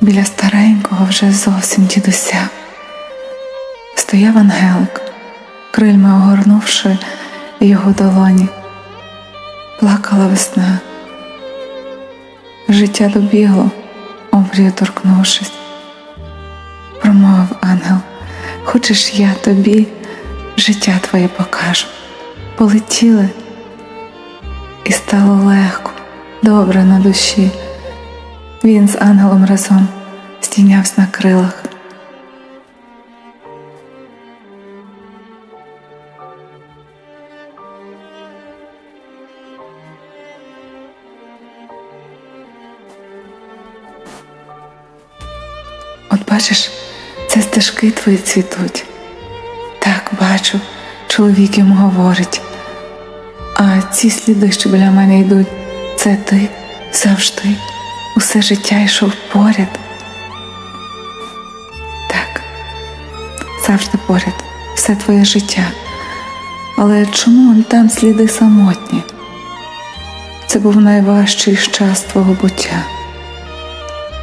Біля старенького вже зовсім дідуся стояв ангелик, крильми огорнувши його долоні. Плакала весна. Життя добігло, обрію торкнувшись. Промовив ангел, хочеш я тобі життя твоє покажу. Полетіли, і стало легко, добре на душі. Він з ангелом разом стійнявся на крилах. От бачиш, це стежки твої цвітуть. Так бачу, чоловік йому говорить. А ці сліди, що біля мене йдуть, це ти завжди, усе життя йшов поряд. Так, завжди поряд, все твоє життя. Але чому он там сліди самотні? Це був найважчий час твого буття,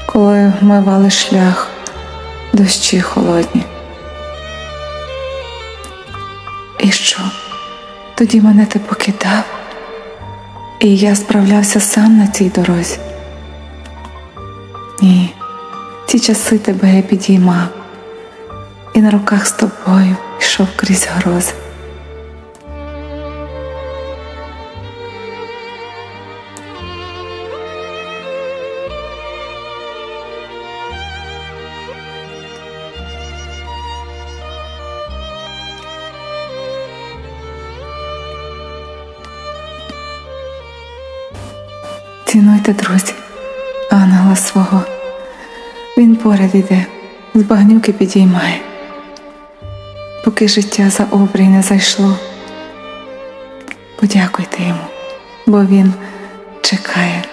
коли вмивали шлях дощі холодні. І що? Тоді мене ти покидав, і я справлявся сам на цій дорозі. Ні, ті часи тебе я підіймав, і на руках з тобою йшов крізь грози. Цінуйте, друзі, ангела свого. Він поряд іде, з багнюки підіймає, поки життя за обрій не зайшло. Подякуйте йому, бо він чекає